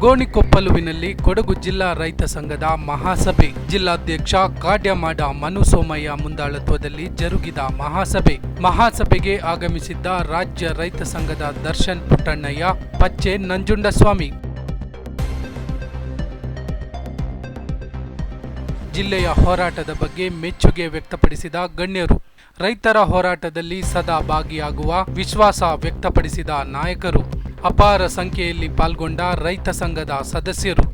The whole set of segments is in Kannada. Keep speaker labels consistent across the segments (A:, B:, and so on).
A: ಗೋಣಿಕೊಪ್ಪಲುವಿನಲ್ಲಿ ಕೊಡಗು ಜಿಲ್ಲಾ ರೈತ ಸಂಘದ ಮಹಾಸಭೆ. ಜಿಲ್ಲಾಧ್ಯಕ್ಷ ಕಾಡ್ಯಮಾಡ ಮನು ಸೋಮಯ್ಯ ಮುಂದಾಳತ್ವದಲ್ಲಿ ಜರುಗಿದ ಮಹಾಸಭೆ. ಮಹಾಸಭೆಗೆ ಆಗಮಿಸಿದ್ದ ರಾಜ್ಯ ರೈತ ಸಂಘದ ದರ್ಶನ್ ಪುಟ್ಟಣ್ಣಯ್ಯ, ಪಚ್ಚೆ ನಂಜುಂಡಸ್ವಾಮಿ. ಜಿಲ್ಲೆಯ ಹೋರಾಟದ ಬಗ್ಗೆ ಮೆಚ್ಚುಗೆ ವ್ಯಕ್ತಪಡಿಸಿದ ಗಣ್ಯರು. ರೈತರ ಹೋರಾಟದಲ್ಲಿ ಸದಾ ಭಾಗಿಯಾಗುವ ವಿಶ್ವಾಸ ವ್ಯಕ್ತಪಡಿಸಿದ ನಾಯಕರು. ಅಪಾರ ಸಂಖ್ಯೆಯಲ್ಲಿ ಪಾಲ್ಗೊಂಡ ರೈತ ಸಂಘದ ಸದಸ್ಯರು.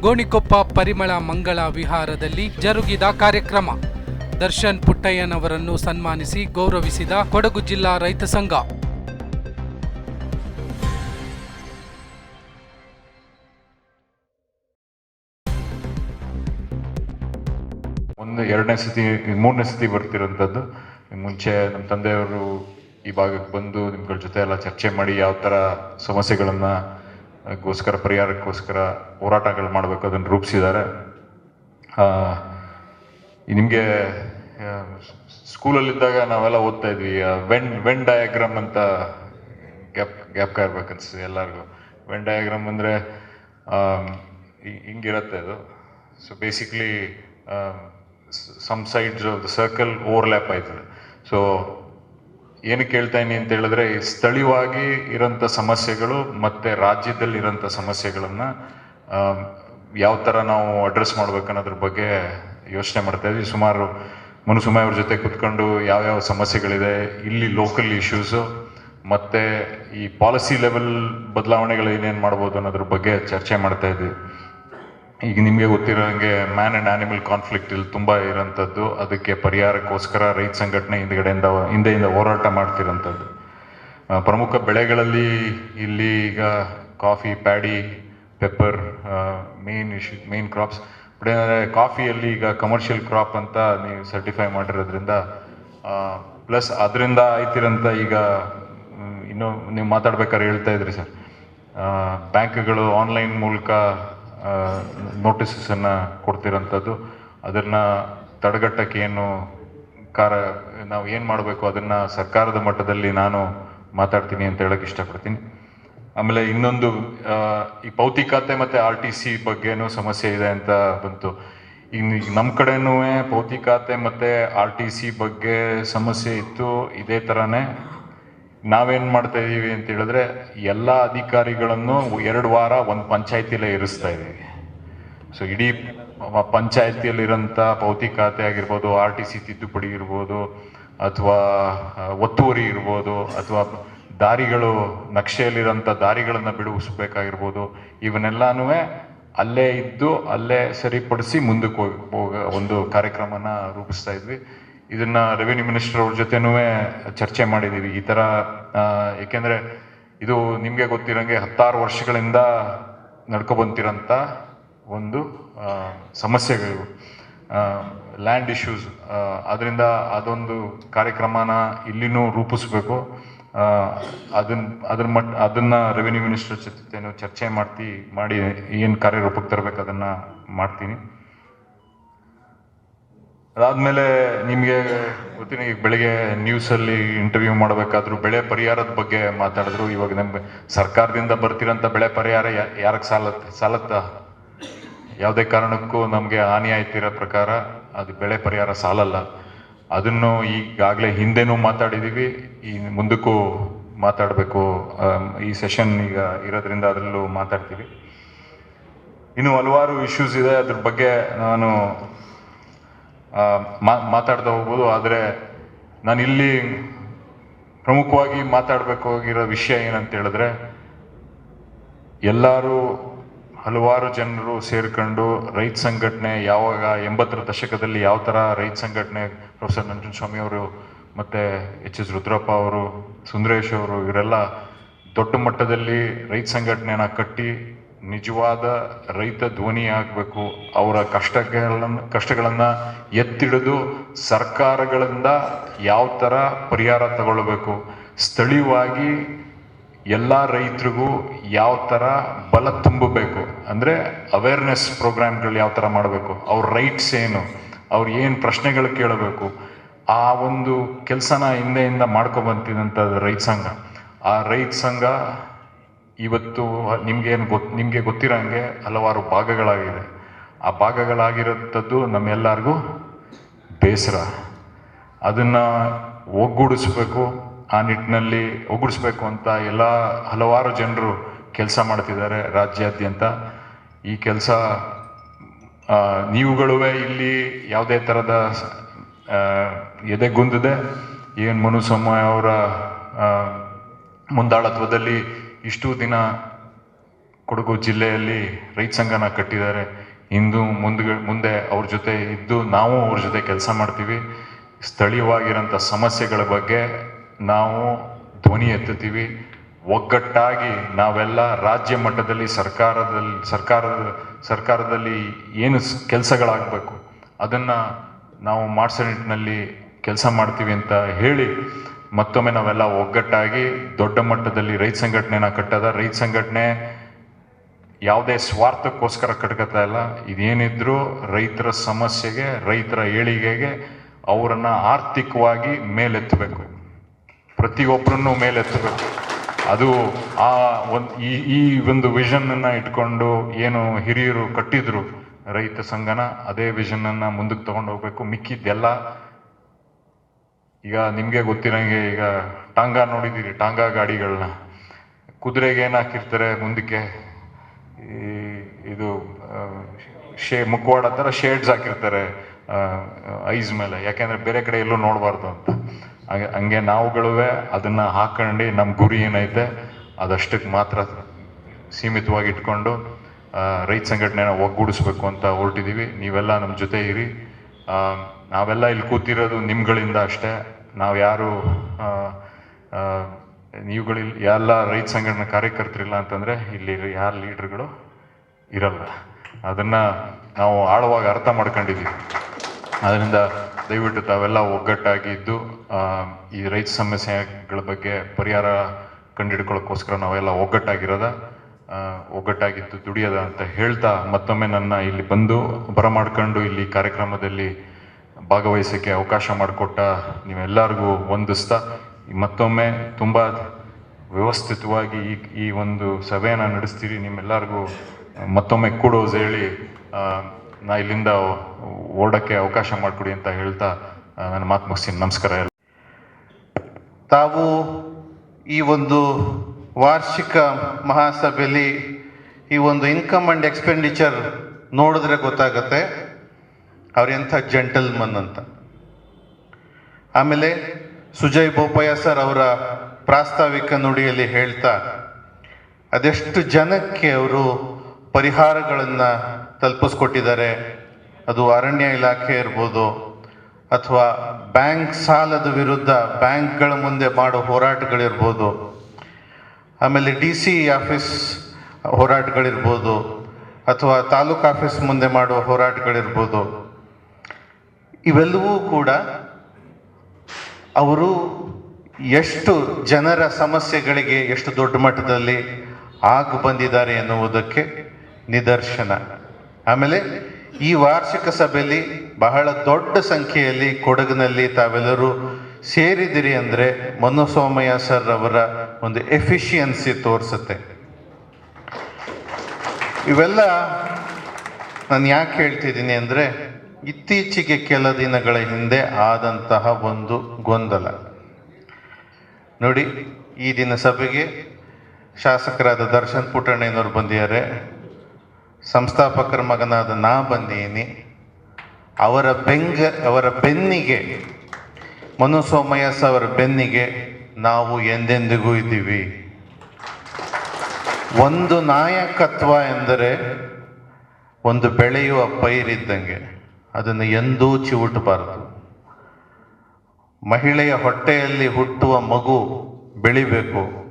A: ಗೋಣಿಕೊಪ್ಪ ಪರಿಮಳ ಮಂಗಳ ವಿಹಾರದಲ್ಲಿ ಜರುಗಿದ ಕಾರ್ಯಕ್ರಮ. ದರ್ಶನ್ ಪುಟ್ಟಯ್ಯನವರನ್ನು ಸನ್ಮಾನಿಸಿ ಗೌರವಿಸಿದ ಕೊಡಗು ಜಿಲ್ಲಾ ರೈತ ಸಂಘ.
B: ಎರಡನೇ ಸತಿ, ಮೂರನೇ ಸತಿ ಬರ್ತಿರೋಂಥದ್ದು. ಮುಂಚೆ ನಮ್ಮ ತಂದೆಯವರು ಈ ಭಾಗಕ್ಕೆ ಬಂದು ನಿಮ್ಗಳ ಜೊತೆ ಎಲ್ಲ ಚರ್ಚೆ ಮಾಡಿ ಯಾವ ಥರ ಸಮಸ್ಯೆಗಳನ್ನ ಗೋಸ್ಕರ ಪರಿಹಾರಕ್ಕೋಸ್ಕರ ಹೋರಾಟಗಳು ಮಾಡಬೇಕು ಅದನ್ನು ರೂಪಿಸಿದ್ದಾರೆ. ನಿಮಗೆ ಸ್ಕೂಲಲ್ಲಿದ್ದಾಗ ನಾವೆಲ್ಲ ಓದ್ತಾ ಇದ್ವಿ. ವೆನ್ ವೆನ್ ಡಯಾಗ್ರಾಮ್ ಅಂತ ಗ್ಯಾಪ್, ಗ್ಯಾಪ್ಕ ಇರ್ಬೇಕನ್ಸುತ್ತೆ ಎಲ್ಲರಿಗೂ. ವೆನ್ ಡಯಾಗ್ರಾಮ್ ಅಂದರೆ ಹಿಂಗಿರುತ್ತೆ ಅದು. So basically some sides of the circle overlap ಆಯ್ತದೆ. ಸೊ ಏನಕ್ಕೆ ಹೇಳ್ತಾ ಇದೀನಿ ಅಂತ ಹೇಳಿದ್ರೆ ಸ್ಥಳೀಯವಾಗಿ ಇರೋಂಥ ಸಮಸ್ಯೆಗಳು ಮತ್ತು ರಾಜ್ಯದಲ್ಲಿ ಇರೋಂಥ ಸಮಸ್ಯೆಗಳನ್ನ ಯಾವ ಥರ ನಾವು ಅಡ್ರೆಸ್ ಮಾಡ್ಬೇಕು ಅನ್ನೋದ್ರ ಬಗ್ಗೆ ಯೋಚನೆ ಮಾಡ್ತಾ ಇದ್ವಿ. ಸುಮಾರು ಮನುಸುಮಯ ಅವ್ರ ಜೊತೆ ಕುತ್ಕೊಂಡು ಯಾವ್ಯಾವ ಸಮಸ್ಯೆಗಳಿದೆ, ಇಲ್ಲಿ ಲೋಕಲ್ ಇಶ್ಯೂಸು ಮತ್ತು ಈ ಪಾಲಿಸಿ ಲೆವೆಲ್ ಬದಲಾವಣೆಗಳು ಏನೇನು ಮಾಡ್ಬೋದು ಅನ್ನೋದ್ರ ಬಗ್ಗೆ ಚರ್ಚೆ ಮಾಡ್ತಾ ಇದ್ವಿ. ಈಗ ನಿಮಗೆ ಗೊತ್ತಿರೋ ಹಾಗೆ ಮ್ಯಾನ್ ಆ್ಯಂಡ್ ಆನಿಮಲ್ ಕಾನ್ಫ್ಲಿಕ್ಟ್ ಇಲ್ಲಿ ತುಂಬ ಇರೋಂಥದ್ದು ಅದಕ್ಕೆ ಪರಿಹಾರಕ್ಕೋಸ್ಕರ ರೈತ ಸಂಘಟನೆ ಹಿಂದ್ಗಡೆಯಿಂದ ಹಿಂದೆಯಿಂದ ಹೋರಾಟ ಮಾಡ್ತಿರೋಂಥದ್ದು ಪ್ರಮುಖ ಬೆಳೆಗಳಲ್ಲಿ ಇಲ್ಲಿ ಈಗ coffee paddy pepper main issue main crops ಕಾಫಿಯಲ್ಲಿ ಈಗ ಕಮರ್ಷಿಯಲ್ ಕ್ರಾಪ್ ಅಂತ ನೀವು ಸರ್ಟಿಫೈ ಮಾಡಿರೋದ್ರಿಂದ ಪ್ಲಸ್ ಅದರಿಂದ ಆಯ್ತಿರೋಂಥ ಈಗ ಇನ್ನು ನೀವು ಮಾತಾಡ್ಬೇಕಾದ್ರೆ ಹೇಳ್ತಾ ಇದ್ರಿ ಸರ್. ಬ್ಯಾಂಕ್ಗಳು ಆನ್ಲೈನ್ ಮೂಲಕ ನೋಟಿಸನ್ನು ಕೊಡ್ತಿರೋಂಥದ್ದು. ಅದನ್ನು ತಡೆಗಟ್ಟಕ್ಕೆ ಏನು ಕಾರ, ನಾವು ಏನು ಮಾಡಬೇಕು ಅದನ್ನು ಸರ್ಕಾರದ ಮಟ್ಟದಲ್ಲಿ ನಾನು ಮಾತಾಡ್ತೀನಿ ಅಂತ ಹೇಳಕ್ಕೆ ಇಷ್ಟಪಡ್ತೀನಿ. ಆಮೇಲೆ ಇನ್ನೊಂದು ಈ ಭೌತಿಕತೆ ಮತ್ತು ಆರ್ ಟಿ ಸಿ ಬಗ್ಗೆನೂ ಸಮಸ್ಯೆ ಇದೆ ಅಂತ ಬಂತು. ಇನ್ನು ನಮ್ಮ ಕಡೆನೂ ಭೌತಿಕತೆ ಮತ್ತು ಆರ್ ಟಿ ಸಿ ಬಗ್ಗೆ ಸಮಸ್ಯೆ ಇತ್ತು. ಇದೇ ಥರನೇ ನಾವೇನ್ ಮಾಡ್ತಾ ಇದ್ದೀವಿ ಅಂತ ಹೇಳಿದ್ರೆ ಎಲ್ಲ ಅಧಿಕಾರಿಗಳನ್ನು ಎರಡು ವಾರ ಒಂದು ಪಂಚಾಯತಿಲೇ ಇರಿಸ್ತಾ ಇದ್ದೀವಿ ಸೊ ಇಡೀ ಪಂಚಾಯತಿಯಲ್ಲಿರೋಂಥ ಖಾತೆ ಆಗಿರ್ಬೋದು, ಆರ್ ಟಿ ಸಿ ತಿದ್ದುಪಡಿ ಇರ್ಬೋದು, ಅಥವಾ ಒತ್ತುವರಿ ಇರ್ಬೋದು, ಅಥವಾ ದಾರಿಗಳು ನಕ್ಷೆಯಲ್ಲಿರೋಂಥ ದಾರಿಗಳನ್ನು ಬಿಡುಗಿಸ್ಬೇಕಾಗಿರ್ಬೋದು ಇವನ್ನೆಲ್ಲನೂ ಅಲ್ಲೇ ಇದ್ದು ಅಲ್ಲೇ ಸರಿಪಡಿಸಿ ಮುಂದಕ್ಕೆ ಹೋಗಿ, ಹೋಗ, ಒಂದು ಕಾರ್ಯಕ್ರಮನ ರೂಪಿಸ್ತಾ ಇದ್ವಿ. ಇದನ್ನ ರೆವಿನ್ಯೂ ಮಿನಿಸ್ಟರ್ ಅವ್ರ ಜೊತೆನೂ ಚರ್ಚೆ ಮಾಡಿದೀವಿ. ಈ ತರ ಏಕೆಂದರೆ ಇದು ನಿಮಗೆ ಗೊತ್ತಿರೋಂಗೆ ಹತ್ತಾರು ವರ್ಷಗಳಿಂದ ನಡ್ಕೊಬಂತಿರೋಂಥ ಒಂದು ಸಮಸ್ಯೆಗಳು ಲ್ಯಾಂಡ್ ಇಶ್ಯೂಸ್ ಅದರಿಂದ ಅದೊಂದು ಕಾರ್ಯಕ್ರಮನ ಇಲ್ಲಿನೂ ರೂಪಿಸ್ಬೇಕು. ಅದನ್ನ ಅದನ್ನ ಅದ್ರ ಮಟ್, ಅದನ್ನ ರೆವಿನ್ಯೂ ಮಿನಿಸ್ಟರ್ ಜೊತೆ ಚರ್ಚೆ ಮಾಡ್ತಿ, ಮಾಡಿ ಏನು ಕಾರ್ಯರೂಪಕ್ಕೆ ತರಬೇಕು ಅದನ್ನ ಮಾಡ್ತೀನಿ. ಅದಾದ್ಮೇಲೆ ನಿಮಗೆ ಗೊತ್ತಿನ ಈಗ ಬೆಳಿಗ್ಗೆ ನ್ಯೂಸಲ್ಲಿ ಇಂಟರ್ವ್ಯೂ ಮಾಡಬೇಕಾದ್ರೂ ಬೆಳೆ ಪರಿಹಾರದ ಬಗ್ಗೆ ಮಾತಾಡಿದ್ರು. ಇವಾಗ ನಮ್ಗೆ ಸರ್ಕಾರದಿಂದ ಬರ್ತಿರೋಂಥ ಬೆಳೆ ಪರಿಹಾರ ಯಾರಿಗೆ ಸಾಲತ್ತೆ ಸಾಲತ್ತ? ಯಾವುದೇ ಕಾರಣಕ್ಕೂ ನಮಗೆ ಹಾನಿ ಆಯ್ತಿರೋ ಪ್ರಕಾರ ಅದು ಬೆಳೆ ಪರಿಹಾರ ಸಾಲಲ್ಲ. ಅದನ್ನು ಈಗಾಗಲೇ ಹಿಂದೆನೂ ಮಾತಾಡಿದ್ದೀವಿ ಈ ಮುಂದಕ್ಕೂ ಮಾತಾಡಬೇಕು. ಈ ಸೆಷನ್ ಈಗ ಇರೋದ್ರಿಂದ ಅದರಲ್ಲೂ ಮಾತಾಡ್ತೀವಿ. ಇನ್ನು ಹಲವಾರು ಇಶ್ಯೂಸ್ ಇದೆ. ಅದ್ರ ಬಗ್ಗೆ ನಾನು ಮಾತಾಡ್ತಾ ಹೋಗ್ಬೋದು, ಆದರೆ ನಾನು ಇಲ್ಲಿ ಪ್ರಮುಖವಾಗಿ ಮಾತಾಡಬೇಕಾಗಿರೋ ವಿಷಯ ಏನಂತ ಹೇಳಿದ್ರೆ, ಎಲ್ಲರೂ ಹಲವಾರು ಜನರು ಸೇರ್ಕೊಂಡು ರೈತ ಸಂಘಟನೆ ಯಾವಾಗ ಎಂಬತ್ತರ ದಶಕದಲ್ಲಿ ಯಾವ ಥರ ರೈತ ಸಂಘಟನೆ ಪ್ರೊಫೆಸರ್ ನಂಜುನಸ್ವಾಮಿ ಅವರು ಮತ್ತು ಎಚ್ ಎಸ್ ರುದ್ರಪ್ಪ ಅವರು, ಸುಂದರೇಶ್ ಅವರು, ಇವರೆಲ್ಲ ದೊಡ್ಡ ಮಟ್ಟದಲ್ಲಿ ರೈತ ಸಂಘಟನೆನ ಕಟ್ಟಿ ನಿಜವಾದ ರೈತ ಧ್ವನಿ ಆಗಬೇಕು, ಅವರ ಕಷ್ಟಗಳನ್ನು ಕಷ್ಟಗಳನ್ನು ಎತ್ತಿಡಿದು ಸರ್ಕಾರಗಳಿಂದ ಯಾವ ಥರ ಪರಿಹಾರ ತಗೊಳ್ಬೇಕು, ಸ್ಥಳೀಯವಾಗಿ ಎಲ್ಲ ರೈತರಿಗೂ ಯಾವ ಥರ ಬಲ ತುಂಬಬೇಕು, ಅಂದರೆ ಅವೇರ್ನೆಸ್ ಪ್ರೋಗ್ರಾಮ್ಗಳು ಯಾವ ಥರ ಮಾಡಬೇಕು, ಅವ್ರ ರೈಟ್ಸ್ ಏನು, ಅವ್ರು ಏನು ಪ್ರಶ್ನೆಗಳು ಕೇಳಬೇಕು, ಆ ಒಂದು ಕೆಲಸನ ಹಿಂದೆಯಿಂದ ಮಾಡ್ಕೊಬಂತಿದಂಥ ರೈತ ಸಂಘ. ಆ ರೈತ ಸಂಘ ಇವತ್ತು ನಿಮ್ಗೇನು ಗೊತ್ತು ನಿಮಗೆ ಗೊತ್ತಿರೋಂಗೆ ಹಲವಾರು ಭಾಗಗಳಾಗಿದೆ. ಆ ಭಾಗಗಳಾಗಿರೋಂಥದ್ದು ನಮ್ಮೆಲ್ಲರಿಗೂ ಬೇಸರ. ಅದನ್ನು ಒಗ್ಗೂಡಿಸ್ಬೇಕು, ಆ ನಿಟ್ಟಿನಲ್ಲಿ ಒಗ್ಗೂಡಿಸ್ಬೇಕು ಅಂತ ಎಲ್ಲ ಹಲವಾರು ಜನರು ಕೆಲಸ ಮಾಡ್ತಿದ್ದಾರೆ ರಾಜ್ಯಾದ್ಯಂತ. ಈ ಕೆಲಸ ನೀವುಗಳುವೆ ಇಲ್ಲಿ ಯಾವುದೇ ಥರದ ಎದೆಗುಂದಿದೆ ಏನು ಮನುಸಮ್ಮ ಅವರ ಮುಂದಾಳತ್ವದಲ್ಲಿ ಇಷ್ಟು ದಿನ ಕೊಡಗು ಜಿಲ್ಲೆಯಲ್ಲಿ ರೈತ ಸಂಘನ ಕಟ್ಟಿದ್ದಾರೆ. ಇಂದು ಮುಂದೆ ಮುಂದೆ ಅವ್ರ ಜೊತೆ ಇದ್ದು ನಾವು ಅವ್ರ ಜೊತೆ ಕೆಲಸ ಮಾಡ್ತೀವಿ. ಸ್ಥಳೀಯವಾಗಿರೋಂಥ ಸಮಸ್ಯೆಗಳ ಬಗ್ಗೆ ನಾವು ಧ್ವನಿ ಎತ್ತುತ್ತೀವಿ. ಒಗ್ಗಟ್ಟಾಗಿ ನಾವೆಲ್ಲ ರಾಜ್ಯ ಮಟ್ಟದಲ್ಲಿ ಸರ್ಕಾರದಲ್ಲಿ ಸರ್ಕಾರದ, ಸರ್ಕಾರದಲ್ಲಿ ಏನು ಕೆಲಸಗಳಾಗಬೇಕು, ಅದನ್ನು ನಾವು ಮಾಡಿಸೋ ನಿಟ್ಟಿನಲ್ಲಿ ಕೆಲಸ ಮಾಡ್ತೀವಿ ಅಂತ ಹೇಳಿ ಮತ್ತೊಮ್ಮೆ ನಾವೆಲ್ಲ ಒಗ್ಗಟ್ಟಾಗಿ ದೊಡ್ಡ ಮಟ್ಟದಲ್ಲಿ ರೈತ ಸಂಘಟನೆನ ಕಟ್ಟದ. ರೈತ ಸಂಘಟನೆ ಯಾವುದೇ ಸ್ವಾರ್ಥಕ್ಕೋಸ್ಕರ ಕಟ್ಕೊತಾ ಇಲ್ಲ. ಇದೇನಿದ್ರು ರೈತರ ಸಮಸ್ಯೆಗೆ, ರೈತರ ಏಳಿಗೆಗೆ ಅವರನ್ನು ಆರ್ಥಿಕವಾಗಿ ಮೇಲೆತ್ತಬೇಕು. ಪ್ರತಿಯೊಬ್ಬರನ್ನು ಮೇಲೆತ್ತಬೇಕು. ಅದು ಆ ಒಂದು ಈ ಈ ಒಂದು ವಿಷನನ್ನು ಇಟ್ಕೊಂಡು ಏನು ಹಿರಿಯರು ಕಟ್ಟಿದ್ರು ರೈತ ಸಂಘನ, ಅದೇ ವಿಷನನ್ನು ಮುಂದಕ್ಕೆ ತಗೊಂಡು ಹೋಗ್ಬೇಕು ಮಿಕ್ಕಿದ್ದೆಲ್ಲ ಈಗ ನಿಮಗೆ ಗೊತ್ತಿರಂಗೆ ಈಗ ಟಾಂಗಾ ನೋಡಿದ್ದೀರಿ, ಟಾಂಗಾ ಗಾಡಿಗಳನ್ನ. ಕುದುರೆಗೆ ಏನು ಹಾಕಿರ್ತಾರೆ ಮುಂದಕ್ಕೆ? ಇದು ಶೇ, ಮುಖವಾಡ ಥರ ಶೇಡ್ಸ್ ಹಾಕಿರ್ತಾರೆ ಐಸ್ ಮೇಲೆ. ಯಾಕೆಂದರೆ ಬೇರೆ ಕಡೆ ಎಲ್ಲೂ ನೋಡಬಾರ್ದು ಅಂತ. ಹಾಗೆ, ಹಂಗೆ ನಾವುಗಳುವೆ ಅದನ್ನ ಹಾಕೊಂಡು ನಮ್ಮ ಗುರಿ ಏನೈತೆ ಅದಷ್ಟಕ್ಕೆ ಮಾತ್ರ ಸೀಮಿತವಾಗಿ ಇಟ್ಕೊಂಡು ರೈತ ಸಂಘಟನೆನ ಒಗ್ಗೂಡಿಸ್ಬೇಕು ಅಂತ ಹೊರಟಿದ್ದೀವಿ ನೀವೆಲ್ಲ ನಮ್ಮ ಜೊತೆ ಇರಿ. ನಾವೆಲ್ಲ ಇಲ್ಲಿ ಕೂತಿರೋದು ನಿಮ್ಗಳಿಂದ ಅಷ್ಟೇ. ನಾವು ಯಾರು ಆ, ಆ, ನೀವುಗಳಿಲ್ ಎಲ್ಲ ರೈತ ಸಂಘಟನೆ ಕಾರ್ಯಕರ್ತರಿಲ್ಲ ಅಂತಂದರೆ ಇಲ್ಲಿ ಯಾರು ಲೀಡ್ರ್ಗಳು ಇರಲ್ಲ. ಅದನ್ನು ನಾವು ಆಳವಾಗಿ ಅರ್ಥ ಮಾಡ್ಕೊಂಡಿದ್ದೀವಿ. ಅದರಿಂದ ದಯವಿಟ್ಟು ತಾವೆಲ್ಲ ಒಗ್ಗಟ್ಟಾಗಿ ಇದ್ದು ಈ ರೈತ ಸಮಸ್ಯೆಗಳ ಬಗ್ಗೆ ಪರಿಹಾರ ಕಂಡುಹಿಡ್ಕೊಳ್ಳೋಕ್ಕೋಸ್ಕರ ನಾವೆಲ್ಲ ಒಗ್ಗಟ್ಟಾಗಿರೋದ ಒಗ್ಗಟ್ಟಾಗಿದ್ದು ದುಡಿಯೋದ ಅಂತ ಹೇಳ್ತಾ ಮತ್ತೊಮ್ಮೆ ನನ್ನ ಇಲ್ಲಿ ಬಂದು ಬರಮಾಡ್ಕೊಂಡು ಇಲ್ಲಿ ಕಾರ್ಯಕ್ರಮದಲ್ಲಿ ಭಾಗವಹಿಸೋಕ್ಕೆ ಅವಕಾಶ ಮಾಡಿಕೊಟ್ಟ ನೀವೆಲ್ಲರಿಗೂ ವಂದಿಸ್ತಾ, ಮತ್ತೊಮ್ಮೆ ತುಂಬ ವ್ಯವಸ್ಥಿತವಾಗಿ ಈ ಈ ಒಂದು ಸಭೆಯನ್ನು ನಡೆಸ್ತೀರಿ. ನಿಮ್ಮೆಲ್ಲರಿಗೂ ಮತ್ತೊಮ್ಮೆ ಕೂಡೋಸ್ ಹೇಳಿ ನಾ ಇಲ್ಲಿಂದ ಓಡೋಕ್ಕೆ ಅವಕಾಶ ಮಾಡಿಕೊಡಿ ಅಂತ ಹೇಳ್ತಾ ನನ್ನ ಮಾತು ಮುಗಿಸ್ತೀನಿ. ನಮಸ್ಕಾರ ಎಲ್ಲ.
C: ತಾವು ಈ ಒಂದು ವಾರ್ಷಿಕ ಮಹಾಸಭೆಯಲ್ಲಿ ಈ ಒಂದು ಇನ್ಕಮ್ ಆ್ಯಂಡ್ ಎಕ್ಸ್ಪೆಂಡಿಚರ್ ನೋಡಿದ್ರೆ ಗೊತ್ತಾಗತ್ತೆ. ಅವ್ರು ಎಂಥ ಜೆಂಟಲ್ಮನ್ ಅಂತ. ಆಮೇಲೆ ಸುಜಯ್ ಬೋಪಯ್ಯ ಸರ್ ಅವರ ಪ್ರಾಸ್ತಾವಿಕ ನುಡಿಯಲ್ಲಿ ಹೇಳ್ತಾ, ಅದೆಷ್ಟು ಜನಕ್ಕೆ ಅವರು ಪರಿಹಾರಗಳನ್ನು ತಲುಪಿಸ್ಕೊಟ್ಟಿದ್ದಾರೆ. ಅದು ಅರಣ್ಯ ಇಲಾಖೆ ಇರ್ಬೋದು, ಅಥವಾ ಬ್ಯಾಂಕ್ ಸಾಲದ ವಿರುದ್ಧ ಬ್ಯಾಂಕ್ಗಳ ಮುಂದೆ ಮಾಡೋ ಹೋರಾಟಗಳಿರ್ಬೋದು. ಆಮೇಲೆ ಡಿ ಸಿ ಆಫೀಸ್ ಹೋರಾಟಗಳಿರ್ಬೋದು, ಅಥವಾ ತಾಲೂಕು ಆಫೀಸ್ ಮುಂದೆ ಮಾಡುವ ಹೋರಾಟಗಳಿರ್ಬೋದು. ಇವೆಲ್ಲವೂ ಕೂಡ ಅವರು ಎಷ್ಟು ಜನರ ಸಮಸ್ಯೆಗಳಿಗೆ ಎಷ್ಟು ದೊಡ್ಡ ಮಟ್ಟದಲ್ಲಿ ಆಗ ಬಂದಿದ್ದಾರೆ ಎನ್ನುವುದಕ್ಕೆ ನಿದರ್ಶನ. ಆಮೇಲೆ ಈ ವಾರ್ಷಿಕ ಸಭೆಯಲ್ಲಿ ಬಹಳ ದೊಡ್ಡ ಸಂಖ್ಯೆಯಲ್ಲಿ ಕೊಡಗಿನಲ್ಲಿ ತಾವೆಲ್ಲರೂ ಸೇರಿದಿರಿ ಅಂದರೆ ಮನುಸೋಮಯ್ಯ ಸರ್ ಅವರ ಒಂದು ಎಫಿಷಿಯನ್ಸಿ ತೋರಿಸುತ್ತೆ. ಇವೆಲ್ಲ ನಾನು ಯಾಕೆ ಹೇಳ್ತಿದ್ದೀನಿ ಅಂದರೆ ಇತ್ತೀಚೆಗೆ ಕೆಲ ದಿನಗಳ ಹಿಂದೆ ಆದಂತಹ ಒಂದು ಗೊಂದಲ. ನೋಡಿ, ಈ ದಿನ ಸಭೆಗೆ ಶಾಸಕರಾದ ದರ್ಶನ್ ಪುಟ್ಟಣ್ಣಯ್ಯನವ್ರು ಬಂದಿದ್ದಾರೆ. ಸಂಸ್ಥಾಪಕರ ಮಗನಾದ ನಾ ಬಂದೀನಿ ಅವರ ಬೆಂಗ, ಅವರ ಬೆನ್ನಿಗೆ ಮನು ಸೋಮಯ್ಯಸ್ ಅವರ ಬೆನ್ನಿಗೆ ನಾವು ಎಂದೆಂದಿಗೂ ಇದ್ದೀವಿ. ಒಂದು ನಾಯಕತ್ವ ಎಂದರೆ ಒಂದು ಬೆಳೆಯುವ ಪೈರಿದ್ದಂಗೆ. ಅದನ್ನು ಎಂದೂ ಚಿವುಟಬಾರದು. ಮಹಿಳೆಯ ಹೊಟ್ಟೆಯಲ್ಲಿ ಹುಟ್ಟುವ ಮಗು ಬೆಳಿಬೇಕು.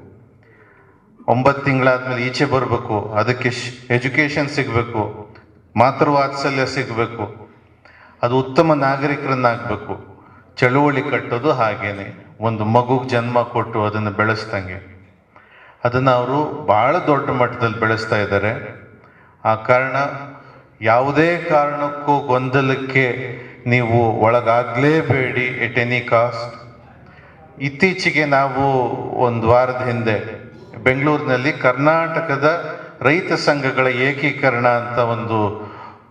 C: ಒಂಬತ್ತು ತಿಂಗಳಾದ್ಮೇಲೆ ಈಚೆ ಬರಬೇಕು. ಅದಕ್ಕೆ ಎಜುಕೇಶನ್ ಸಿಗಬೇಕು. ಮಾತೃವಾತ್ಸಲ್ಯ ಸಿಗಬೇಕು. ಅದು ಉತ್ತಮ ನಾಗರಿಕರನ್ನಾಗಬೇಕು. ಚಳುವಳಿ ಕಟ್ಟೋದು ಹಾಗೇನೆ. ಒಂದು ಮಗುಗೆ ಜನ್ಮ ಕೊಟ್ಟು ಅದನ್ನು ಬೆಳೆಸ್ದಂಗೆ. ಅದನ್ನು ಅವರು ಭಾಳ ದೊಡ್ಡ ಮಟ್ಟದಲ್ಲಿ ಬೆಳೆಸ್ತಾ ಇದ್ದಾರೆ. ಆ ಕಾರಣ ಯಾವುದೇ ಕಾರಣಕ್ಕೂ ಗೊಂದಲಕ್ಕೆ ನೀವು ಒಳಗಾಗಲೇಬೇಡಿ, ಎಟ್ ಎನಿ ಕಾಸ್ಟ್. ಇತ್ತೀಚೆಗೆ ನಾವು ಒಂದು ವಾರದ ಹಿಂದೆ ಬೆಂಗಳೂರಿನಲ್ಲಿ ಕರ್ನಾಟಕದ ರೈತ ಸಂಘಗಳ ಏಕೀಕರಣ ಅಂತ ಒಂದು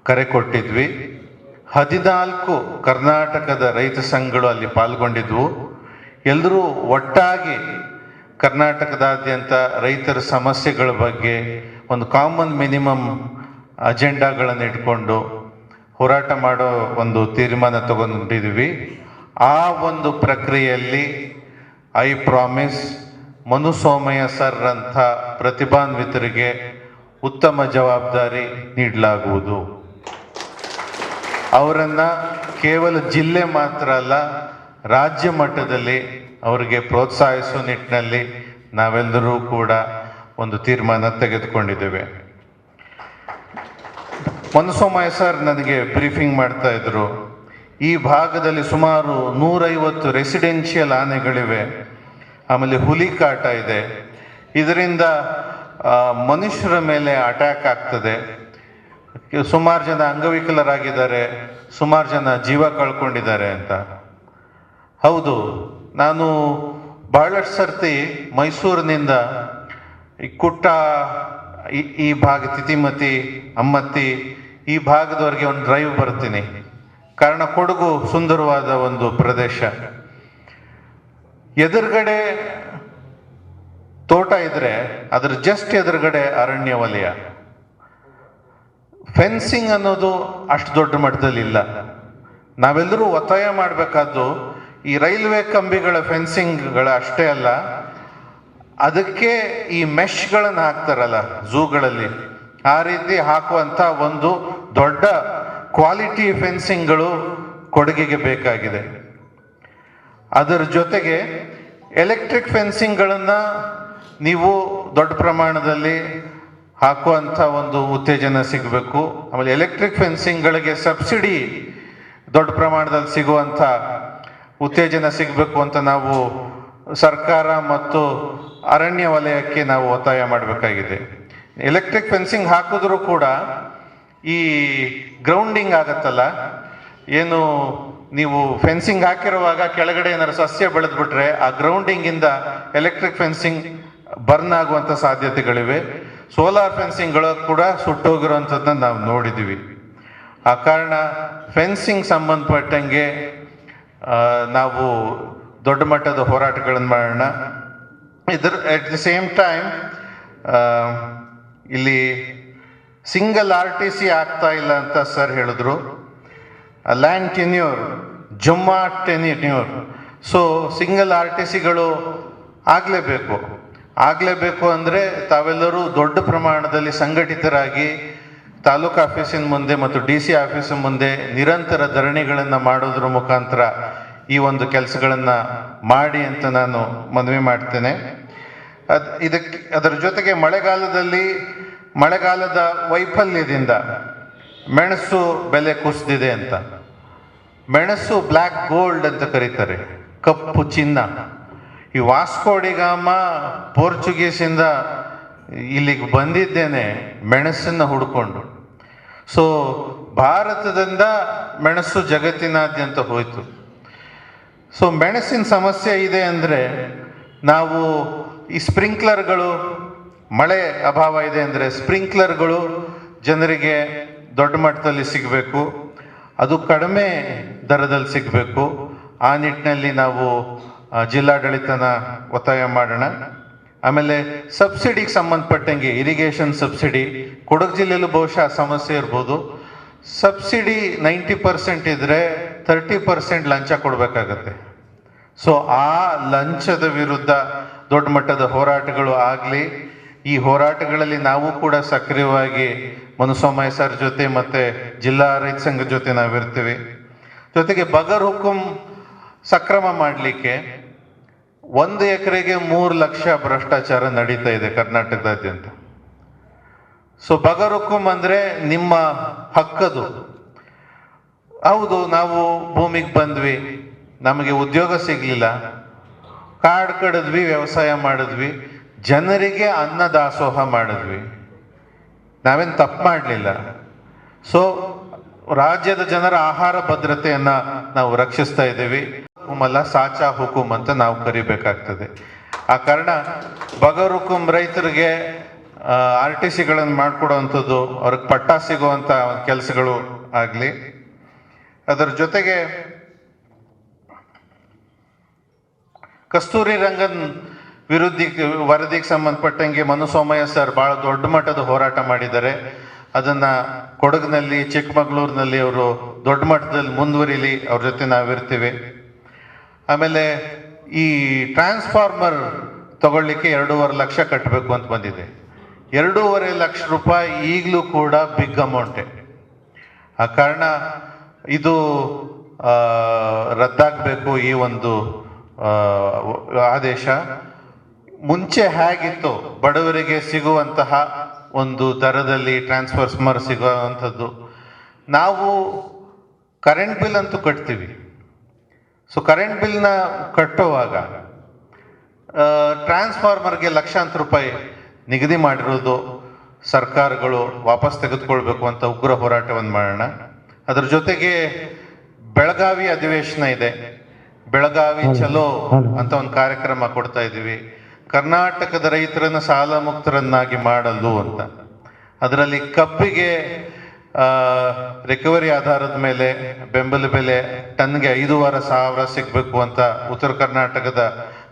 C: ಕರೆ ಕೊಟ್ಟಿದ್ವಿ. ಹದಿನಾಲ್ಕು ಕರ್ನಾಟಕದ ರೈತ ಸಂಘಗಳು ಅಲ್ಲಿ ಪಾಲ್ಗೊಂಡಿದ್ವು. ಎಲ್ಲರೂ ಒಟ್ಟಾಗಿ ಕರ್ನಾಟಕದಾದ್ಯಂತ ರೈತರ ಸಮಸ್ಯೆಗಳ ಬಗ್ಗೆ ಒಂದು ಕಾಮನ್ ಮಿನಿಮಮ್ ಅಜೆಂಡಾಗಳನ್ನು ಇಟ್ಕೊಂಡು ಹೋರಾಟ ಮಾಡೋ ಒಂದು ತೀರ್ಮಾನ ತಗೊಂಡಿದ್ವಿ. ಆ ಒಂದು ಪ್ರಕ್ರಿಯೆಯಲ್ಲಿ ಐ ಪ್ರಾಮಿಸ್ ಮನುಸೋಮಯ್ಯ ಸರ್ ಅಂತ ಪ್ರತಿಭಾನ್ವಿತರಿಗೆ ಉತ್ತಮ ಜವಾಬ್ದಾರಿ ನೀಡಲಾಗುವುದು. ಅವರನ್ನು ಕೇವಲ ಜಿಲ್ಲೆ ಮಾತ್ರ ಅಲ್ಲ, ರಾಜ್ಯ ಮಟ್ಟದಲ್ಲಿ ಅವರಿಗೆ ಪ್ರೋತ್ಸಾಹಿಸುವ ನಿಟ್ಟಿನಲ್ಲಿ ನಾವೆಲ್ಲರೂ ಕೂಡ ಒಂದು ತೀರ್ಮಾನ ತೆಗೆದುಕೊಂಡಿದ್ದೇವೆ. ಮನಸೋಮಯ್ಯ ಸರ್ ನನಗೆ ಬ್ರೀಫಿಂಗ್ ಮಾಡ್ತಾ ಇದ್ರು. ಈ ಭಾಗದಲ್ಲಿ ಸುಮಾರು ನೂರೈವತ್ತು ರೆಸಿಡೆನ್ಷಿಯಲ್ ಆನೆಗಳಿವೆ. ಆಮೇಲೆ ಹುಲಿ ಕಾಟ ಇದೆ. ಇದರಿಂದ ಮನುಷ್ಯರ ಮೇಲೆ ಅಟ್ಯಾಕ್ ಆಗ್ತದೆ. ಸುಮಾರು ಜನ ಅಂಗವಿಕಲರಾಗಿದ್ದಾರೆ. ಸುಮಾರು ಜನ ಜೀವ ಕಳ್ಕೊಂಡಿದ್ದಾರೆ ಅಂತ. ಹೌದು, ನಾನು ಬಹಳಷ್ಟು ಸರ್ತಿ ಮೈಸೂರಿನಿಂದ ಈ ಕುಟ್ಟ, ಈ- ಈ ಭಾಗ ತಿತಿಮತಿ, ಅಮ್ಮತ್ತಿ ಈ ಭಾಗದವರೆಗೆ ಒಂದು ಡ್ರೈವ್ ಬರ್ತೀನಿ. ಕಾರಣ ಕೊಡಗು ಸುಂದರವಾದ ಒಂದು ಪ್ರದೇಶ. ಎದುರುಗಡೆ ತೋಟ ಇದ್ರೆ ಅದ್ರ ಜಸ್ಟ್ ಎದುರುಗಡೆ ಅರಣ್ಯ ವಲಯ ಫೆನ್ಸಿಂಗ್ ಅನ್ನೋದು ಅಷ್ಟು ದೊಡ್ಡ ಮಟ್ಟದಲ್ಲಿ ಇಲ್ಲ. ನಾವೆಲ್ಲರೂ ಒತ್ತಾಯ ಮಾಡಬೇಕಾದ್ದು ಈ ರೈಲ್ವೆ ಕಂಬಿಗಳ ಫೆನ್ಸಿಂಗ್ಗಳ ಅಷ್ಟೇ ಅಲ್ಲ, ಅದಕ್ಕೆ ಈ ಮೆಶ್ಗಳನ್ನು ಹಾಕ್ತಾರಲ್ಲ, ಝೂಗಳಲ್ಲಿ. ಆ ರೀತಿ ಹಾಕುವಂಥ ಒಂದು ದೊಡ್ಡ ಕ್ವಾಲಿಟಿ ಫೆನ್ಸಿಂಗ್ಗಳು ಕೊಡುಗೆಗೆ ಬೇಕಾಗಿದೆ. ಅದರ ಜೊತೆಗೆ ಎಲೆಕ್ಟ್ರಿಕ್ ಫೆನ್ಸಿಂಗ್ಗಳನ್ನು ನೀವು ದೊಡ್ಡ ಪ್ರಮಾಣದಲ್ಲಿ ಹಾಕುವಂಥ ಒಂದು ಉತ್ತೇಜನ ಸಿಗಬೇಕು. ಆಮೇಲೆ ಎಲೆಕ್ಟ್ರಿಕ್ ಫೆನ್ಸಿಂಗ್ಗಳಿಗೆ ಸಬ್ಸಿಡಿ ದೊಡ್ಡ ಪ್ರಮಾಣದಲ್ಲಿ ಸಿಗುವಂಥ ಉತ್ತೇಜನ ಸಿಗಬೇಕು ಅಂತ ನಾವು ಸರ್ಕಾರ ಮತ್ತು ಅರಣ್ಯ ವಲಯಕ್ಕೆ ನಾವು ಒತ್ತಾಯ ಮಾಡಬೇಕಾಗಿದೆ. ಎಲೆಕ್ಟ್ರಿಕ್ ಫೆನ್ಸಿಂಗ್ ಹಾಕಿದ್ರೂ ಕೂಡ ಈ ಗ್ರೌಂಡಿಂಗ್ ಆಗತ್ತಲ್ಲ? ಏನು ನೀವು ಫೆನ್ಸಿಂಗ್ ಹಾಕಿರುವಾಗ ಕೆಳಗಡೆ ಏನಾದ್ರು ಸಸ್ಯ ಬೆಳೆದ್ಬಿಟ್ರೆ ಆ ಗ್ರೌಂಡಿಂಗ್ ಇಂದ ಎಲೆಕ್ಟ್ರಿಕ್ ಫೆನ್ಸಿಂಗ್ ಬರ್ನ್ ಆಗುವಂತ ಸಾಧ್ಯತೆಗಳಿವೆ. ಸೋಲಾರ್ ಫೆನ್ಸಿಂಗ್ಗಳು ಕೂಡ ಸುಟ್ಟೋಗಿರುವಂಥದ್ದನ್ನ ನಾವು ನೋಡಿದ್ದೀವಿ ಆ ಕಾರಣ ಫೆನ್ಸಿಂಗ್ ಸಂಬಂಧಪಟ್ಟಂಗೆ ನಾವು ದೊಡ್ಡ ಮಟ್ಟದ ಹೋರಾಟಗಳನ್ನು ಮಾಡೋಣ. ಇದ್ರ ಅಟ್ ದಿ ಸೇಮ್ ಟೈಮ್ ಇಲ್ಲಿ ಸಿಂಗಲ್ ಆರ್ ಟಿ ಸಿ ಆಗ್ತಾ ಇಲ್ಲ ಅಂತ ಸರ್ ಹೇಳಿದ್ರು. ಲ್ಯಾಂಡ್ ಟೆನ್ಯೂರ್, ಜುಮ್ಮಾ tenure. So single R T ಸಿಗಳು ಆಗಲೇಬೇಕು. ಆಗಲೇಬೇಕು ಅಂದರೆ ತಾವೆಲ್ಲರೂ ದೊಡ್ಡ ಪ್ರಮಾಣದಲ್ಲಿ ಸಂಘಟಿತರಾಗಿ ತಾಲೂಕು ಆಫೀಸಿನ ಮುಂದೆ ಮತ್ತು ಡಿ ಸಿ ಆಫೀಸಿನ ಮುಂದೆ ನಿರಂತರ ಧರಣಿಗಳನ್ನು ಮಾಡೋದ್ರ ಮುಖಾಂತರ ಈ ಒಂದು ಕೆಲಸಗಳನ್ನು ಮಾಡಿ ಅಂತ ನಾನು ಮನವಿ ಮಾಡ್ತೇನೆ. ಅದು ಇದಕ್ಕೆ ಅದರ ಜೊತೆಗೆ ಮಳೆಗಾಲದಲ್ಲಿ ಮಳೆಗಾಲದ ವೈಫಲ್ಯದಿಂದ ಮೆಣಸು ಬೆಲೆ ಕುಸಿದಿದೆ ಅಂತ. ಮೆಣಸು ಬ್ಲ್ಯಾಕ್ ಗೋಲ್ಡ್ ಅಂತ ಕರೀತಾರೆ, ಕಪ್ಪು ಚಿನ್ನ. ಈ ವಾಸ್ಕೋಡಿಗಾಮ ಪೋರ್ಚುಗೀಸಿಂದ ಇಲ್ಲಿಗೆ ಬಂದಿದ್ದೇನೆ, ಮೆಣಸನ್ನು ಹುಡ್ಕೊಂಡು. ಸೊ, ಭಾರತದಿಂದ ಮೆಣಸು ಜಗತ್ತಿನಾದ್ಯಂತ ಹೋಯ್ತು. ಸೊ, ಮೆಣಸಿನ ಸಮಸ್ಯೆ ಇದೆ ಅಂದರೆ ನಾವು ಈ ಸ್ಪ್ರಿಂಕ್ಲರ್ಗಳು ಮಳೆ ಅಭಾವ ಇದೆ ಅಂದರೆ ಸ್ಪ್ರಿಂಕ್ಲರ್ಗಳು ಜನರಿಗೆ ದೊಡ್ಡ ಮಟ್ಟದಲ್ಲಿ ಸಿಗಬೇಕು. ಅದು ಕಡಿಮೆ ದರದಲ್ಲಿ ಸಿಗಬೇಕು. ಆ ನಿಟ್ಟಿನಲ್ಲಿ ನಾವು ಜಿಲ್ಲಾಡಳಿತನ ಒತ್ತಾಯ ಮಾಡೋಣ. ಆಮೇಲೆ ಸಬ್ಸಿಡಿಗೆ ಸಂಬಂಧಪಟ್ಟಂಗೆ ಇರಿಗೇಷನ್ ಸಬ್ಸಿಡಿ, ಕೊಡಗು ಜಿಲ್ಲೆಯಲ್ಲೂ ಬಹುಶಃ ಸಮಸ್ಯೆ ಇರ್ಬೋದು. ಸಬ್ಸಿಡಿ ನೈಂಟಿ ಪರ್ಸೆಂಟ್ ಇದ್ದರೆ ತರ್ಟಿ ಪರ್ಸೆಂಟ್ ಲಂಚ ಕೊಡಬೇಕಾಗತ್ತೆ. ಸೊ ಆ ಲಂಚದ ವಿರುದ್ಧ ದೊಡ್ಡ ಮಟ್ಟದ ಹೋರಾಟಗಳು ಆಗಲಿ ಈ ಹೋರಾಟಗಳಲ್ಲಿ ನಾವು ಕೂಡ ಸಕ್ರಿಯವಾಗಿ ಮನುಸೋಮಯ್ಯ ಸರ್ ಜೊತೆ ಮತ್ತೆ ಜಿಲ್ಲಾ ರೈತ ಸಂಘ ಜೊತೆ ನಾವಿರ್ತೀವಿ. ಜೊತೆಗೆ ಬಗರ್ ಹುಕುಂ ಸಕ್ರಮ ಮಾಡಲಿಕ್ಕೆ ಒಂದು ಎಕರೆಗೆ ಮೂರು ಲಕ್ಷ ಭ್ರಷ್ಟಾಚಾರ ನಡೀತಾ ಇದೆ ಕರ್ನಾಟಕದಾದ್ಯಂತ. ಸೊ ಬಗರ್ ಹುಕುಂ ಅಂದರೆ ನಿಮ್ಮ ಹಕ್ಕದು. ಹೌದು, ನಾವು ಭೂಮಿಗೆ ಬಂದ್ವಿ, ನಮಗೆ ಉದ್ಯೋಗ ಸಿಗ್ಲಿಲ್ಲ. ಕಾಡು ಕಡಿದ್ವಿ, ವ್ಯವಸಾಯ ಮಾಡಿದ್ವಿ. ಜನರಿಗೆ ಅನ್ನ ದಾಸೋಹ ಮಾಡಿದ್ವಿ. ನಾವೇನು ತಪ್ಪು ಮಾಡಲಿಲ್ಲ. ಸೊ ರಾಜ್ಯದ ಜನರ ಆಹಾರ ಭದ್ರತೆಯನ್ನ ನಾವು ರಕ್ಷಿಸ್ತಾ ಇದ್ದೀವಿ. ಹುಕುಮಲ್ಲ ಸಾಚಾ ಹುಕುಮ್ ಅಂತ ನಾವು ಕರಿಬೇಕಾಗ್ತದೆ. ಆ ಕಾರಣ ಬಗರ್ ಹುಕುಂ ರೈತರಿಗೆ ಆರ್ ಟಿ ಸಿಗಳನ್ನು ಮಾಡಿಕೊಡುವಂಥದ್ದು ಅವ್ರಿಗೆ ಪಟ್ಟ ಸಿಗುವಂಥ ಕೆಲಸಗಳು ಆಗಲಿ. ಅದರ ಜೊತೆಗೆ ಕಸ್ತೂರಿ ರಂಗನ್ ವಿರುದ್ಧಿ ವರದಿಗೆ ಸಂಬಂಧಪಟ್ಟಂಗೆ ಮನು ಸೋಮಯ್ಯ ಸರ್ ಭಾಳ ದೊಡ್ಡ ಮಟ್ಟದ ಹೋರಾಟ ಮಾಡಿದ್ದಾರೆ. ಅದನ್ನು ಕೊಡಗಿನಲ್ಲಿ, ಚಿಕ್ಕಮಗಳೂರಿನಲ್ಲಿ ಅವರು ದೊಡ್ಡ ಮಟ್ಟದಲ್ಲಿ ಮುಂದುವರಿಲಿ, ಅವ್ರ ಜೊತೆ ನಾವಿರ್ತೀವಿ. ಆಮೇಲೆ ಈ ಟ್ರಾನ್ಸ್ಫಾರ್ಮರ್ ತಗೊಳ್ಳಿಕ್ಕೆ ಎರಡೂವರೆ ಲಕ್ಷ ಕಟ್ಟಬೇಕು ಅಂತ ಬಂದಿದೆ. ಎರಡೂವರೆ ಲಕ್ಷ ರೂಪಾಯಿ ಈಗಲೂ ಕೂಡ ಬಿಗ್ ಅಮೌಂಟೆ. ಆ ಕಾರಣ ಇದು ರದ್ದಾಗಬೇಕು ಈ ಒಂದು ಆದೇಶ. ಮುಂಚೆ ಹೇಗಿತ್ತು ಬಡವರಿಗೆ ಸಿಗುವಂತಹ ಒಂದು ದರದಲ್ಲಿ ಟ್ರಾನ್ಸ್ಫರ್ಸ್ಮರ್ ಸಿಗುವಂಥದ್ದು? ನಾವು ಕರೆಂಟ್ ಬಿಲ್ ಅಂತೂ ಕಟ್ತೀವಿ. ಸೊ ಕರೆಂಟ್ ಬಿಲ್ನ ಕಟ್ಟುವಾಗ ಟ್ರಾನ್ಸ್ಫಾರ್ಮರ್ಗೆ ಲಕ್ಷಾಂತರ ರೂಪಾಯಿ ನಿಗದಿ ಮಾಡಿರೋದು ಸರ್ಕಾರಗಳು ವಾಪಸ್ ತೆಗೆದುಕೊಳ್ಬೇಕು ಅಂತ ಉಗ್ರ ಹೋರಾಟವನ್ನು ಮಾಡೋಣ. ಅದರ ಜೊತೆಗೆ ಬೆಳಗಾವಿ ಅಧಿವೇಶನ ಇದೆ. ಬೆಳಗಾವಿ ಚಲೋ ಅಂತ ಒಂದು ಕಾರ್ಯಕ್ರಮ ಕೊಡ್ತಾ ಇದ್ದೀವಿ. ಕರ್ನಾಟಕದ ರೈತರನ್ನು ಸಾಲ ಮುಕ್ತರನ್ನಾಗಿ ಮಾಡಲು ಅಂತ. ಅದರಲ್ಲಿ ಕಬ್ಬಿಗೆ ರಿಕವರಿ ಆಧಾರದ ಮೇಲೆ ಬೆಂಬಲ ಬೆಲೆ ಟನ್ಗೆ ಐದೂವರೆ ಸಾವಿರ ಸಿಗಬೇಕು ಅಂತ ಉತ್ತರ ಕರ್ನಾಟಕದ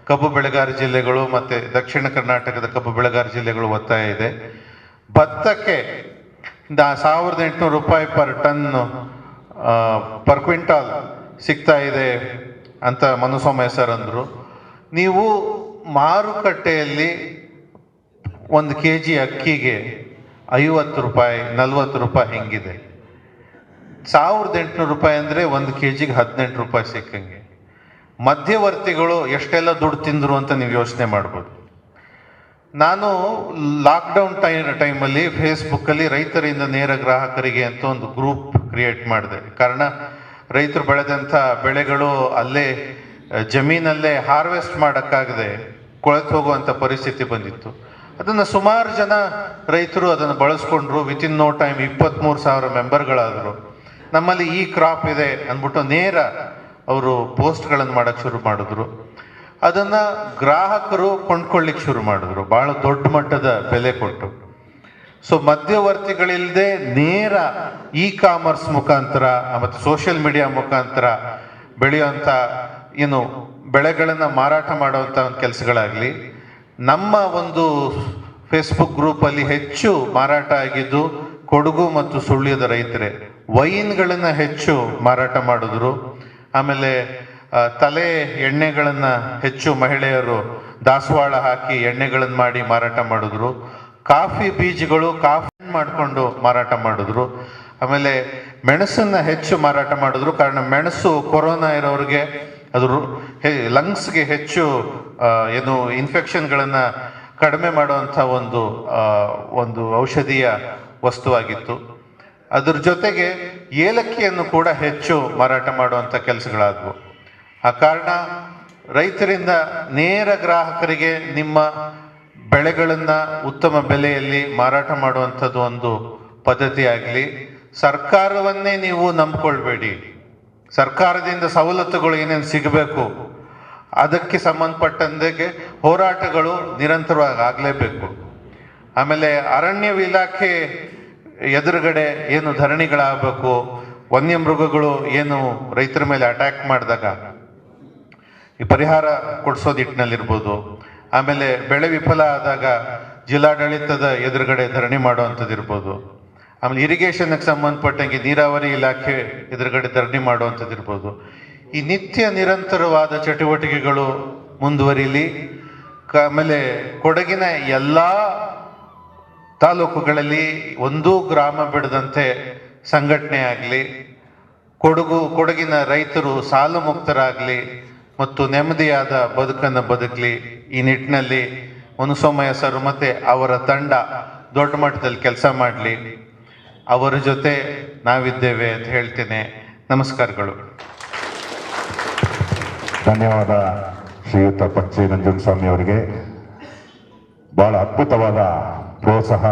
C: ಕಬ್ಬು ಬೆಳೆಗಾರ ಜಿಲ್ಲೆಗಳು ಮತ್ತು ದಕ್ಷಿಣ ಕರ್ನಾಟಕದ ಕಬ್ಬು ಬೆಳೆಗಾರ ಜಿಲ್ಲೆಗಳು ಒತ್ತಾಯ ಇದೆ. ಭತ್ತಕ್ಕೆ ಸಾವಿರದ ಎಂಟುನೂರು ರೂಪಾಯಿ ಪರ್ ಟನ್ ಪರ್ ಕ್ವಿಂಟಾಲ್ ಸಿಗ್ತಾ ಇದೆ ಅಂತ ಮನುಸ್ವಾಮಿ ಸರ್ ಅಂದರು ನೀವು ಮಾರುಕಟ್ಟೆಯಲ್ಲಿ ಒಂದು ಕೆ ಜಿ ಅಕ್ಕಿಗೆ ಐವತ್ತು ರೂಪಾಯಿ, ನಲ್ವತ್ತು ರೂಪಾಯಿ ಹೆಂಗಿದೆ. ಸಾವಿರದ ಎಂಟುನೂರು ರೂಪಾಯಿ ಅಂದರೆ ಒಂದು ಕೆ ಜಿಗೆ ಹದಿನೆಂಟು ರೂಪಾಯಿ ಸಿಕ್ಕಂಗೆ. ಮಧ್ಯವರ್ತಿಗಳು ಎಷ್ಟೆಲ್ಲ ದುಡ್ಡು ತಿಂದರು ಅಂತ ನೀವು ಯೋಚನೆ ಮಾಡ್ಬೋದು. ನಾನು ಲಾಕ್ಡೌನ್ ಟೈ, ಟೈಮಲ್ಲಿ ಫೇಸ್ಬುಕ್ಕಲ್ಲಿ ರೈತರಿಂದ ನೇರ ಗ್ರಾಹಕರಿಗೆ ಅಂತ ಒಂದು ಗ್ರೂಪ್ ಕ್ರಿಯೇಟ್ ಮಾಡಿದೆ. ಕಾರಣ ರೈತರು ಬೆಳೆದಂಥ ಬೆಳೆಗಳು ಅಲ್ಲೇ, ಜಮೀನಲ್ಲೇ ಹಾರ್ವೆಸ್ಟ್ ಮಾಡೋಕ್ಕಾಗದೆ ಕೊಳೆತು ಹೋಗುವಂಥ ಪರಿಸ್ಥಿತಿ ಬಂದಿತ್ತು. ಅದನ್ನು ಸುಮಾರು ಜನ ರೈತರು ಅದನ್ನು ಬಳಸ್ಕೊಂಡ್ರು. ವಿತಿನ್ ನೋ ಟೈಮ್ ಇಪ್ಪತ್ತ್ಮೂರು ಸಾವಿರ ಮೆಂಬರ್ಗಳಾದರು. ನಮ್ಮಲ್ಲಿ ಈ ಕ್ರಾಪ್ ಇದೆ ಅಂದ್ಬಿಟ್ಟು ನೇರ ಅವರು ಪೋಸ್ಟ್ಗಳನ್ನು ಮಾಡೋಕ್ಕೆ ಶುರು ಮಾಡಿದ್ರು. ಅದನ್ನ ಗ್ರಾಹಕರು ಕೊಂಡ್ಕೊಳ್ಳಿಕ್ಕೆ ಶುರು ಮಾಡಿದ್ರು. ಬಹಳ ದೊಡ್ಡ ಮಟ್ಟದ ಬೆಲೆ ಕೊಟ್ಟು. ಸೊ ಮಧ್ಯವರ್ತಿಗಳಿಲ್ಲದೆ ನೇರ ಇ ಕಾಮರ್ಸ್ ಮುಖಾಂತರ, ಮತ್ತು ಸೋಷಿಯಲ್ ಮೀಡಿಯಾ ಮುಖಾಂತರ ಬೆಳೆಯುವಂಥ ಏನು ಬೆಳೆಗಳನ್ನು ಮಾರಾಟ ಮಾಡುವಂಥ ಒಂದು ಕೆಲಸಗಳಾಗಲಿ, ನಮ್ಮ ಒಂದು ಫೇಸ್ಬುಕ್ ಗ್ರೂಪಲ್ಲಿ ಹೆಚ್ಚು ಮಾರಾಟ ಆಗಿದ್ದು ಕೊಡಗು ಮತ್ತು ಸುಳ್ಯದ ರೈತರೇ, ವೈನ್ಗಳನ್ನು ಹೆಚ್ಚು ಮಾರಾಟ ಮಾಡಿದ್ರು. ಆಮೇಲೆ ತಲೆ ಎಣ್ಣೆಗಳನ್ನು ಹೆಚ್ಚು ಮಹಿಳೆಯರು ದಾಸವಾಳ ಹಾಕಿ ಎಣ್ಣೆಗಳನ್ನು ಮಾಡಿ ಮಾರಾಟ ಮಾಡಿದ್ರು. ಕಾಫಿ ಬೀಜಗಳು ಕಾಫಿ ಮಾಡಿಕೊಂಡು ಮಾರಾಟ ಮಾಡಿದ್ರು. ಆಮೇಲೆ ಮೆಣಸನ್ನು ಹೆಚ್ಚು ಮಾರಾಟ ಮಾಡಿದ್ರು. ಕಾರಣ ಮೆಣಸು ಕೊರೋನಾ ಇರೋರಿಗೆ ಅದು ಲಂಗ್ಸ್ಗೆ ಹೆಚ್ಚು ಏನು ಇನ್ಫೆಕ್ಷನ್ಗಳನ್ನು ಕಡಿಮೆ ಮಾಡುವಂಥ ಒಂದು ಒಂದು ಔಷಧೀಯ ವಸ್ತುವಾಗಿತ್ತು. ಅದರ ಜೊತೆಗೆ ಏಲಕ್ಕಿಯನ್ನು ಕೂಡ ಹೆಚ್ಚು ಮಾರಾಟ ಮಾಡುವಂಥ ಕೆಲಸಗಳಾದವು. ಆ ಕಾರಣ ರೈತರಿಂದ ನೇರ ಗ್ರಾಹಕರಿಗೆ ನಿಮ್ಮ ಬೆಳೆಗಳನ್ನು ಉತ್ತಮ ಬೆಲೆಯಲ್ಲಿ ಮಾರಾಟ ಮಾಡುವಂಥದ್ದು ಒಂದು ಪದ್ಧತಿಯಾಗಲಿ. ಸರ್ಕಾರವನ್ನೇ ನೀವು ನಂಬ್ಕೊಳ್ಬೇಡಿ. ಸರ್ಕಾರದಿಂದ ಸವಲತ್ತುಗಳು ಏನೇನು ಸಿಗಬೇಕು, ಅದಕ್ಕೆ ಸಂಬಂಧಪಟ್ಟಂತೆ ಹೋರಾಟಗಳು ನಿರಂತರವಾಗಿ ಆಗಲೇಬೇಕು ಆಮೇಲೆ ಅರಣ್ಯ ಇಲಾಖೆ ಎದುರುಗಡೆ ಏನು ಧರಣಿಗಳಾಗಬೇಕು ವನ್ಯಮೃಗಗಳು ಏನು ರೈತರ ಮೇಲೆ ಅಟ್ಯಾಕ್ ಮಾಡಿದಾಗ ಈ ಪರಿಹಾರ ಕೊಡಿಸೋ ನಿಟ್ಟಿನಲ್ಲಿರ್ಬೋದು. ಆಮೇಲೆ ಬೆಳೆ ವಿಫಲ ಆದಾಗ ಜಿಲ್ಲಾಡಳಿತದ ಎದುರುಗಡೆ ಧರಣಿ ಮಾಡುವಂಥದ್ದು ಇರ್ಬೋದು ಆಮೇಲೆ ಇರಿಗೇಷನ್ಗೆ ಸಂಬಂಧಪಟ್ಟಂಗೆ ನೀರಾವರಿ ಇಲಾಖೆ ಎದುರುಗಡೆ ಧರಣಿ ಮಾಡುವಂಥದ್ದು ಇರ್ಬೋದು. ಈ ನಿತ್ಯ ನಿರಂತರವಾದ ಚಟುವಟಿಕೆಗಳು ಮುಂದುವರಿಲಿ ಆಮೇಲೆ ಕೊಡಗಿನ ಎಲ್ಲ ತಾಲೂಕುಗಳಲ್ಲಿ ಒಂದೂ ಗ್ರಾಮ ಬಿಡದಂತೆ ಸಂಘಟನೆ ಆಗಲಿ, ಕೊಡಗು, ಕೊಡಗಿನ ರೈತರು ಸಾಲ ಮುಕ್ತರಾಗಲಿ ಮತ್ತು ನೆಮ್ಮದಿಯಾದ ಬದುಕನ್ನು ಬದುಕಲಿ, ಈ ನಿಟ್ಟಿನಲ್ಲಿ ಮನುಸೋಮಯ್ಯ ಸರ್ ಮತ್ತೆ ಅವರ ತಂಡ ದೊಡ್ಡ ಮಟ್ಟದಲ್ಲಿ ಕೆಲಸ ಮಾಡಲಿ. ಅವರ ಜೊತೆ ನಾವಿದ್ದೇವೆ ಅಂತ ಹೇಳ್ತೇನೆ. ನಮಸ್ಕಾರಗಳು.
D: ಧನ್ಯವಾದ ಶ್ರೀಯುತ ಪಚ್ಚಿ ಸ್ವಾಮಿ ಅವರಿಗೆ. ಬಹಳ ಅದ್ಭುತವಾದ ಪ್ರೋತ್ಸಾಹ.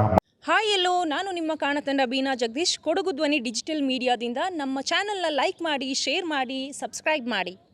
E: ಹಾಯ್ ಎಲ್ಲೋ ನಾನು ನಿಮ್ಮ ಕಾಣತಂಡ ಬೀನಾ ಜಗದೀಶ್. ಕೊಡಗು ಧ್ವನಿ ಡಿಜಿಟಲ್ ಮೀಡಿಯಾದಿಂದ ನಮ್ಮ ಚಾನೆಲ್ನ ಲೈಕ್ ಮಾಡಿ ಶೇರ್ ಮಾಡಿ ಸಬ್ಸ್ಕ್ರೈಬ್ ಮಾಡಿ.